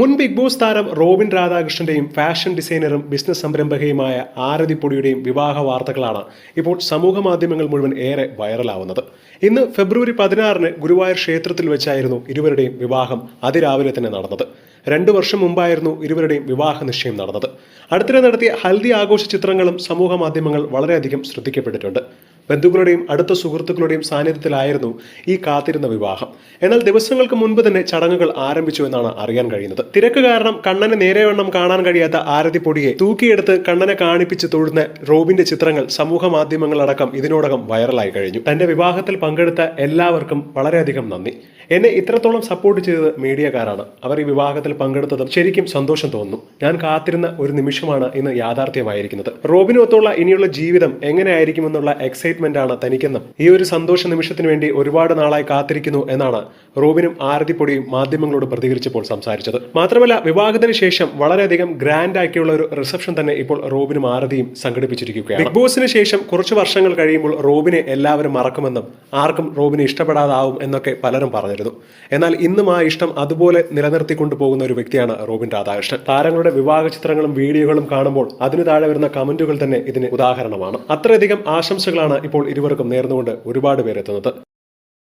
മുൻ Bigg Boss താരം റോബിൻ രാധാകൃഷ്ണന്റെയും ഫാഷൻ ഡിസൈനറും ബിസിനസ് സംരംഭകയുമായ ആരതി പൊടിയുടെയും വിവാഹ വാർത്തകളാണ് ഇപ്പോൾ സമൂഹ മാധ്യമങ്ങൾ മുഴുവൻ ഏറെ വൈറലാവുന്നത്. ഇന്ന് ഫെബ്രുവരി പതിനാറിന് ഗുരുവായൂർ ക്ഷേത്രത്തിൽ വെച്ചായിരുന്നു ഇരുവരുടെയും വിവാഹം അതിരാവിലെ തന്നെ നടന്നത്. രണ്ടു വർഷം മുമ്പായിരുന്നു ഇരുവരുടെയും വിവാഹ നിശ്ചയം നടന്നത്. അടുത്തിടെ നടത്തിയ ഹൽദി ആഘോഷ ചിത്രങ്ങളും സമൂഹ മാധ്യമങ്ങൾ വളരെയധികം ശ്രദ്ധിക്കപ്പെട്ടിട്ടുണ്ട്. ബന്ധുക്കളുടെയും അടുത്ത സുഹൃത്തുക്കളുടെയും സാന്നിധ്യത്തിലായിരുന്നു ഈ കാത്തിരുന്ന വിവാഹം. എന്നാൽ ദിവസങ്ങൾക്ക് മുൻപ് തന്നെ ചടങ്ങുകൾ ആരംഭിച്ചു എന്നാണ് അറിയാൻ കഴിയുന്നത്. തിരക്ക് കാരണം കണ്ണനെ നേരെവണ്ണം കാണാൻ കഴിയാത്ത ആരതി പൊടിയെ തൂക്കിയെടുത്ത് കണ്ണനെ കാണിപ്പിച്ച് തൊഴുന്ന റോബിന്റെ ചിത്രങ്ങൾ സമൂഹ മാധ്യമങ്ങളടക്കം ഇതിനോടകം വൈറലായി കഴിഞ്ഞു. തന്റെ വിവാഹത്തിൽ പങ്കെടുത്ത എല്ലാവർക്കും വളരെയധികം നന്ദി. എന്നെ ഇത്രത്തോളം സപ്പോർട്ട് ചെയ്തത് മീഡിയക്കാരാണ്. അവർ ഈ വിവാഹത്തിൽ പങ്കെടുത്തതും ശരിക്കും സന്തോഷം തോന്നുന്നു. ഞാൻ കാത്തിരുന്ന ഒരു നിമിഷമാണ് ഇന്ന് യാഥാർത്ഥ്യമായിരിക്കുന്നത്. റോബിനൊത്തുള്ള ഇനിയുള്ള ജീവിതം എങ്ങനെയായിരിക്കുമെന്നുള്ള എക്സൈറ്റ്മെന്റ് ആണ് തനിക്കെന്നും. ഈ ഒരു സന്തോഷ നിമിഷത്തിന് വേണ്ടി ഒരുപാട് നാളായി കാത്തിരിക്കുന്നു എന്നാണ് റോബിനും ആരതിപ്പൊടിയും മാധ്യമങ്ങളോട് പ്രതികരിച്ചപ്പോൾ സംസാരിച്ചത്. മാത്രമല്ല വിവാഹത്തിന് ശേഷം വളരെയധികം ഗ്രാൻഡ് ആക്കിയുള്ള ഒരു റിസപ്ഷൻ തന്നെ ഇപ്പോൾ റോബിനും ആരതിയും സംഘടിപ്പിച്ചിരിക്കുകയാണ്. ബിഗ് ബോസിന് ശേഷം കുറച്ച് വർഷങ്ങൾ കഴിയുമ്പോൾ റോബിനെ എല്ലാവരും മറക്കുമെന്നും ആർക്കും റോബിനെ ഇഷ്ടപ്പെടാതാവും എന്നൊക്കെ പലരും പറഞ്ഞിരുന്നു. എന്നാൽ ഇന്നും ആ ഇഷ്ടം അതുപോലെ നിലനിർത്തിക്കൊണ്ടു പോകുന്ന ഒരു വ്യക്തിയാണ് റോബിൻ രാധാകൃഷ്ണൻ. താരങ്ങളുടെ വിവാഹ ചിത്രങ്ങളും വീഡിയോകളും കാണുമ്പോൾ അതിന് താഴെ വരുന്ന കമന്റുകൾ തന്നെ ഇതിന് ഉദാഹരണമാണ്. അത്രയധികം ആശംസകളാണ് ഇപ്പോൾ ഇരുവർക്കും നേർന്നുകൊണ്ട് ഒരുപാട് പേരെത്തുന്നത്.